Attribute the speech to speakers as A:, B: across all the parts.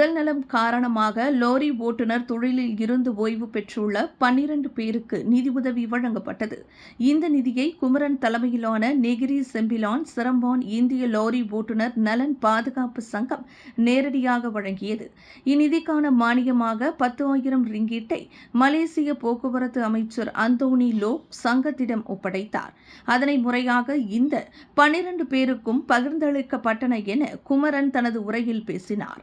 A: உடல்நலம் காரணமாக லோரி ஓட்டுநர் தொழிலில் இருந்து ஓய்வு பெற்றுள்ள பன்னிரண்டு பேருக்கு நிதியுதவி வழங்கப்பட்டது. இந்த நிதியை குமரன் தலைமையிலான நெகிரி செம்பிலான் சிரம்பான் இந்திய லோரி ஓட்டுநர் நலன் பாதுகாப்பு சங்கம் நேரடியாக வழங்கியது. இந்நிதிக்கான மானியமாக பத்து ஆயிரம் ரிங்கீட்டை மலேசிய போக்குவரத்து அமைச்சர் அந்தோனி லோ சங்கத்திடம் ஒப்படைத்தார். அதனை முறையாக இந்த பன்னிரண்டு பேருக்கும் பகிர்ந்தளிக்கப்பட்டன என குமரன் தனது உரையில் பேசினார்.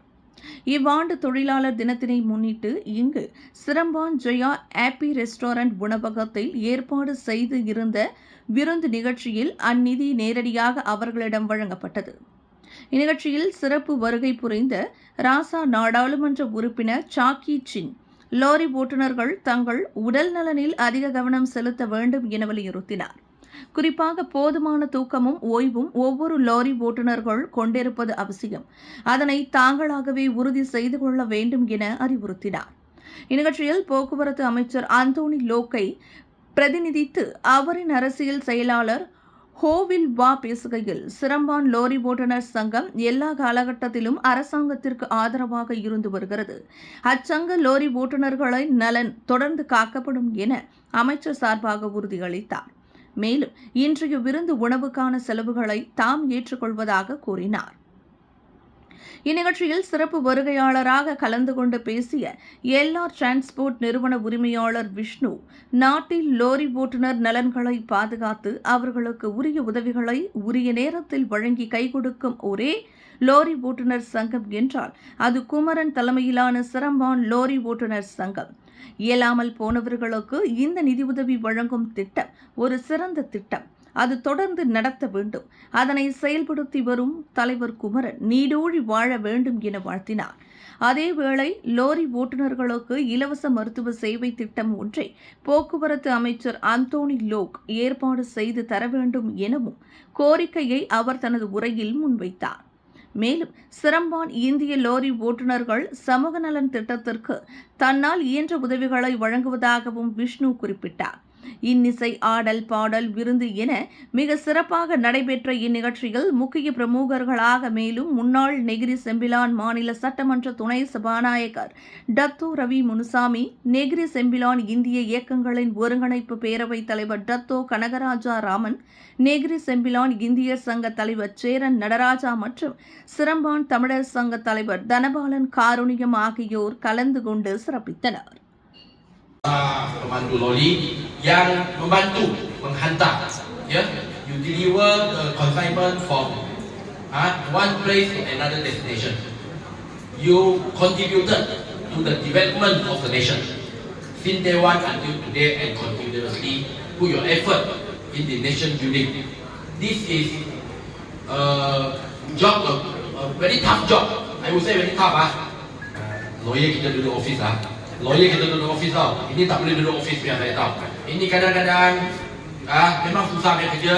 A: இவ்வாண்டு தொழிலாளர் தினத்தினை முன்னிட்டு இங்கு சிரம்பான் ஜெயா ஆப்பி ரெஸ்டாரண்ட் உணவகத்தில் ஏற்பாடு செய்து இருந்த விருந்து நிகழ்ச்சியில் அந்நிதி நேரடியாக அவர்களிடம் வழங்கப்பட்டது. இந்நிகழ்ச்சியில் சிறப்பு வருகை புரிந்த ராசா நாடாளுமன்ற உறுப்பினர் சாக்கி சின் லாரி ஓட்டுநர்கள் தங்கள் உடல் நலனில் அதிக கவனம் செலுத்த வேண்டும் என வலியுறுத்தினார். குறிப்பாக போதுமான தூக்கமும் ஓய்வும் ஒவ்வொரு லாரி ஓட்டுநர்கள் கொண்டிருப்பது அவசியம். அதனை தாங்களாகவே உறுதி செய்து கொள்ள வேண்டும் என அறிவுறுத்தினார். இந்நிகழ்ச்சியில் போக்குவரத்து அமைச்சர் அந்தோனி லோக்கை பிரதிநிதித்து அவரின் அரசியல் செயலாளர் ஹோவில் வா பேசுகையில் சிரம்பான் லோரி ஓட்டுநர் சங்கம் எல்லா காலகட்டத்திலும் அரசாங்கத்திற்கு ஆதரவாக இருந்து வருகிறது. அச்சங்க லோரி ஓட்டுநர்களின் நலன் தொடர்ந்து காக்கப்படும் என அமைச்சர் சார்பாக உறுதியளித்தார். மேலும் இன்றைய விருந்து உணவுக்கான செலவுகளை தாம் ஏற்றுக்கொள்வதாக கூறினார். இந்நிகழ்ச்சியில் சிறப்பு வருகையாளராக கலந்து கொண்டு பேசிய எல்ஆர் டிரான்ஸ்போர்ட் நிறுவன உரிமையாளர் விஷ்ணு நாட்டில் லோரி ஓட்டுநர் நலன்களை பாதுகாத்து அவர்களுக்கு உரிய உதவிகளை உரிய நேரத்தில் வழங்கி கை கொடுக்கும் ஒரே லோரி ஓட்டுநர் சங்கம் என்றால் அது குமரன் தலைமையிலான சிரம்பான் லோரி ஓட்டுநர் சங்கம். இயலாமல் போனவர்களுக்கு இந்த நிதியுதவி வழங்கும் திட்டம் ஒரு சிறந்த திட்டம். அது தொடர்ந்து நடத்த வேண்டும். அதனை செயல்படுத்தி வரும் தலைவர் குமரன் நீடூழி வாழ வேண்டும் என வாழ்த்தினார். அதேவேளை லோரி ஓட்டுநர்களுக்கு இலவச மருத்துவ சேவை திட்டம் ஒன்றை போக்குவரத்து அமைச்சர் அந்தோனி லோக் ஏற்பாடு செய்து தர வேண்டும் எனவும் கோரிக்கையை அவர் தனது உரையில் முன்வைத்தார். மேலும் சிரம்பான் இந்திய லோரி ஓட்டுநர்கள் சமூக நலன் திட்டத்திற்கு தன்னால் இயன்ற உதவிகளை வழங்குவதாகவும் விஷ்ணு குறிப்பிட்டார். இன்னிசை ஆடல் பாடல் விருந்து என மிக சிறப்பாக நடைபெற்ற இந்நிகழ்ச்சியில் முக்கிய பிரமுகர்களாக மேலும் முன்னாள் நெகிரி செம்பிலான் மாநில சட்டமன்ற துணை சபாநாயகர் Dato Ravi Munusamy Negeri Sembilan இந்திய இயக்கங்களின் ஒருங்கிணைப்பு பேரவைத் தலைவர் Dato Kanagaraja Raman Negeri Sembilan இந்தியர் சங்க தலைவர் சேரன் நடராஜா மற்றும் சிரம்பான் தமிழர் சங்க தலைவர் தனபாலன் காருணியம் ஆகியோர் கலந்து கொண்டு சிறப்பித்தனர்.
B: Pemandu lori yang membantu menghantar ya you deliver the consignment from uh, one place to another destination. You contributed to the development of the nation. Since day one until today and continuously put your effort in the nation building. This is a job a, a very tough job. I would say very tough ah. Lawyer kita duduk office ah lawyer kita duduk office tau. Ini tak boleh duduk office biar saya tahu. Ini kadang-kadang ah memang susah punya kerja.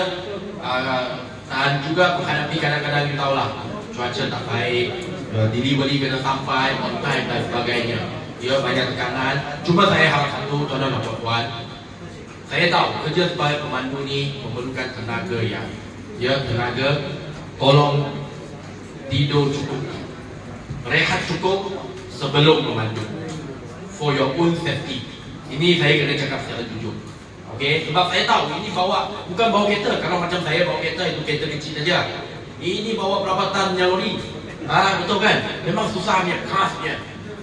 B: Ah, dan juga menghadapi kadang-kadang you tahu lah cuaca tak baik uh, delivery kena sampai on time dan sebagainya. Ya banyak tekanan. Cuma saya harap satu tuan-tuan dan puan saya tahu kerja sebagai pemandu ni memerlukan tenaga yang ya tenaga tolong tidur cukup. Rehat cukup sebelum memandu for your own safety. Ini saya kena cakap secara jujur. Okey, sebab saya tahu ini bawa bukan bawa kereta. Kalau macam saya bawa kereta itu kereta kecil saja. Ini bawa berapa tan yang lori. Ah, betul kan? Memang susahnya, kerasnya.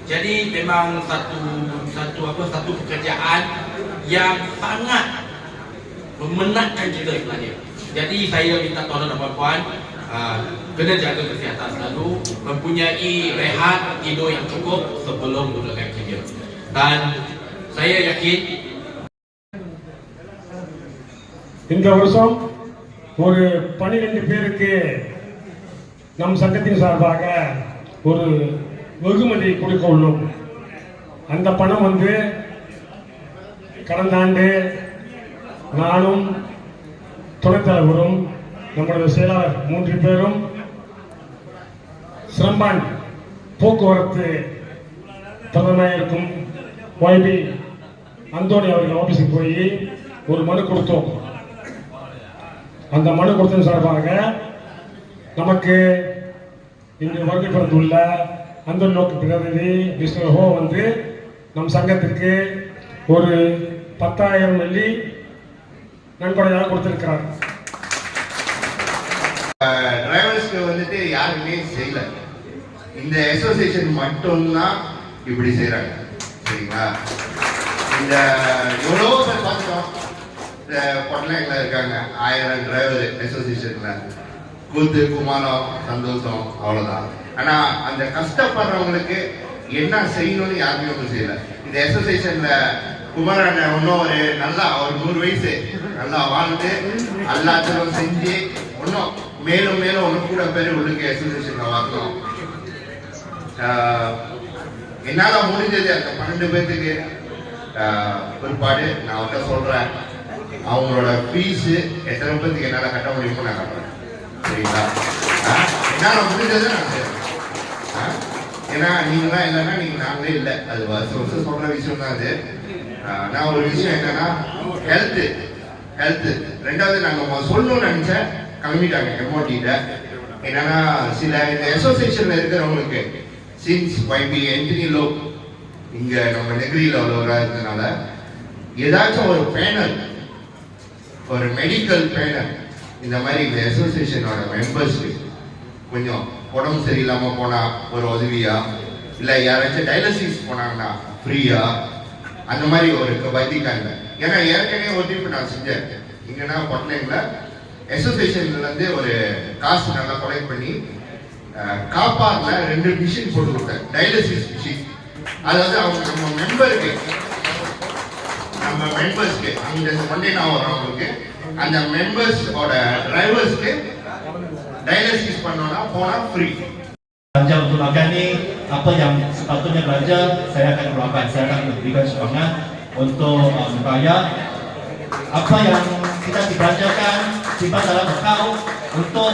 B: Jadi memang satu satu apa satu pekerjaan yang sangat memenatkan kita sebenarnya. Jadi saya minta tuan dan puan-puan uh, kena jaga kesihatan selalu, mempunyai rehat tidur yang cukup sebelum mulakan kerja. Dan saya yakin
C: இந்த வருஷம் ஒரு பன்னிரெண்டு பேருக்கு நம் சங்கத்தின் சார்பாக ஒரு வெகுமதி கொடுக்க உள்ளோம் அந்த பணம் வந்து கடந்த ஆண்டு நானும் துணைத் தலைவரும் நம்முடைய செயலாளர் மூன்று பேரும் சிரம்பான் போக்குவரத்து தலைமையாக ஒய்பி அந்தோணி அவர்கள் ஆபீஸுக்கு போய் ஒரு மனு கொடுத்தோம். அந்த மனு கொடுத்தது சார்பாக நமக்கு இங்கு வருகை பிறந்துள்ள அந்த நோக்கு பிரதிநிதி மிஸ்டர் ஹோ வந்து நம் சங்கத்திற்கு ஒரு பத்தாயிரம் வெள்ளி நன்கொடையாக கொடுத்திருக்கிறார்.
D: டிரைவர்ஸ்க்கு வந்துட்டு யாருமே செய்யல. இந்த அசோசியேஷன் மட்டும்தான் இப்படி செய்கிறாங்க சரிங்களா? இந்த எவ்வளோ பேர் பார்த்தோம் இந்த பொட்டலைங்கள இருக்காங்க. ஆயிரம் டிரைவர் அசோசியேஷனில் கூத்து குமாரம் சந்தோஷம் அவ்வளவுதான். ஆனா அந்த கஷ்டப்படுறவங்களுக்கு என்ன செய்யணும்னு யாருமே ஒன்றும் செய்யல. இந்த அசோசியேஷனில் குமாரன் இன்னும் ஒரு நல்லா ஒரு நூறு வயசு நல்லா வாழ்ந்து எல்லாத்தையும் செஞ்சு இன்னும் மேலும் மேலும் ஒன்று கூட பேர் உள்ளுக்கு அசோசியேஷனில் வரணும் ஆஹ் என்னால முடிஞ்சது அந்த பன்னெண்டு பேர்த்துக்கு பிற்பாடு நான் அவர்கிட்ட சொல்றேன். அவங்களோட ஃபீஸ் எத்தனை பேர்த்துக்கு என்னால கட்ட முடியுமோ நான் கட்டுறேன். சரிங்களா? என்னால முடிஞ்சதை நான் செய்றேன். ஆஹ் ஏன்னா நீங்களாம் இல்லைன்னா நீங்க நாங்களே இல்லை. அது வருஷம் வருஷம் சொல்ற விஷயம் தான் அது. நான் ஒரு விஷயம் என்னன்னா ஹெல்த் ஹெல்த் ரெண்டாவது நாங்க சொல்லணும்னு நினைச்சேன் கம்மிட்டாங்க எம்ஓடிட்ட என்னன்னா சில இந்த அசோசியேஷன்ல இருக்கிறவங்களுக்கு சின்ஸ் வைபி என்டினி லோ இங்கே நம்ம நெகிரியில் உள்ளவராக இருந்தனால ஏதாச்சும் ஒரு பேனல் ஒரு மெடிக்கல் பேனல் இந்த மாதிரி இந்த அசோசியேஷனோட மெம்பர்ஸ்க்கு கொஞ்சம் உடம்பு சரியில்லாமல் போனால் ஒரு உதவியா இல்லை யாராச்சும் டயாலிசிஸ் போனாங்கன்னா ஃப்ரீயா அந்த மாதிரி ஒரு பதிக்காங்க ஏன்னா ஏற்கனவே ஒத்திப்பு நான் செஞ்சேன். இங்கன்னா பொட்டலைங்கள அசோசியேஷன்லேருந்து ஒரு காசு நல்லா கொலெக்ட் பண்ணி காப்பார்ல ரெண்டு மிஷின் போட்டு கொடுத்தேன் டயாலிசிஸ் மிஷின் அதாவது அவங்க நம்ம மெம்பருக்கு நம்ம மெம்பர்ஸ்க்கு அங்க மண்டே நான் வர்றவங்களுக்கு அந்த மெம்பர்ஸோட டிரைவர்ஸ்க்கு டயாலிசிஸ் பண்ணோம்னா போனா free
E: Belanja untuk makan ni apa yang sepatutnya belanja saya akan keluarkan saya akan berikan sumbangan untuk uh, membayar apa yang kita dibelanjakan simpan dalam akaun untuk